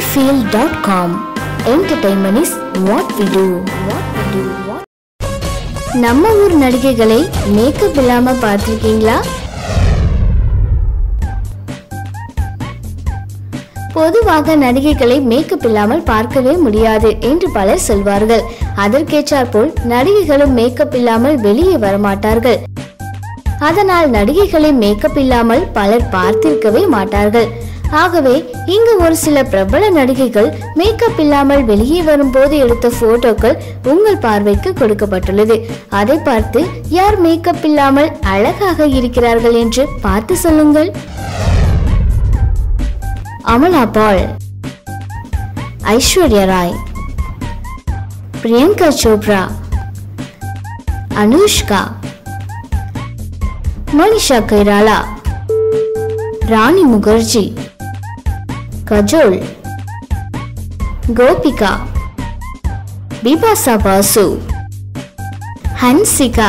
cinefield.com entertainment is what we நம்ம ஊர் நடிகைகளை makeup இல்லாம பார்த்திருக்கீங்களா? பொதுவாக நடிகைகளை மேக்கப் இல்லாமல் பார்க்கவே முடியாது என்று பலர் சொல்வார்கள். அதற்கேற்றாற்போல் நடிகைகளும் மேக்கப் இல்லாமல் வெளியே வரமாட்டார்கள். அதனால் நடிகைகளை மேக்கப் இல்லாமல் பலர் பார்த்திருக்கவே மாட்டார்கள். ஆகவே இங்கு ஒரு சில பிரபல நடிகைகள் மேக்கப் இல்லாமல் வெளியே வரும்போது எடுத்த போட்டோக்கள் உங்கள் பார்வைக்கு கொடுக்கப்பட்டுள்ளது. அதை பார்த்து யார் மேக்கப் இல்லாமல் அழகாக இருக்கிறார்கள் என்று பார்த்து சொல்லுங்கள். அமலா பால் ஐஸ்வர்யா ராய் பிரியங்கா சோப்ரா அனுஷ்கா மனிஷா கைராலா ராணி முகர்ஜி काजोल गोपिका, बिपाशा बासु, हंसिका,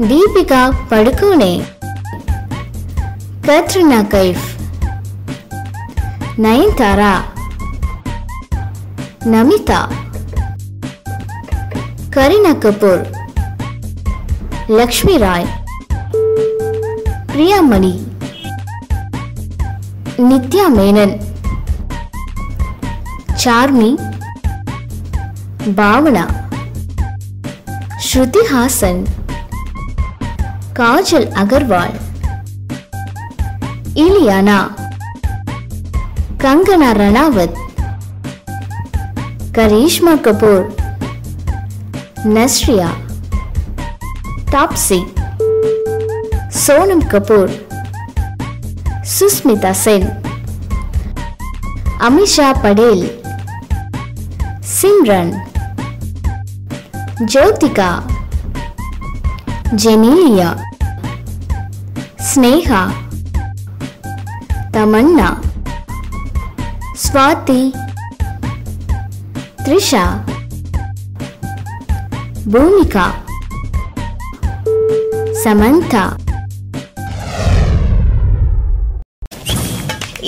दीपिका पड़कोने कैटरीना कैफ, नयनतारा, नमिता, करीना कपूर लक्ष्मी राय प्रिया मणि நித்யா மேனன் சார்மி பாவனா ஸ்ருதி ஹாசன் காஜல் அகர்வால் இலியானா கங்கனா ரணாவத் கரீஷ்மா கபூர் நஸ்ரியா டாப்சி சோனம் கபூர் सुस्मिता सेन अमीषा पटेल सिमरन ज्योतिका जेनीलिया स्नेहा तमन्ना स्वाति त्रिशा भूमिका समंथा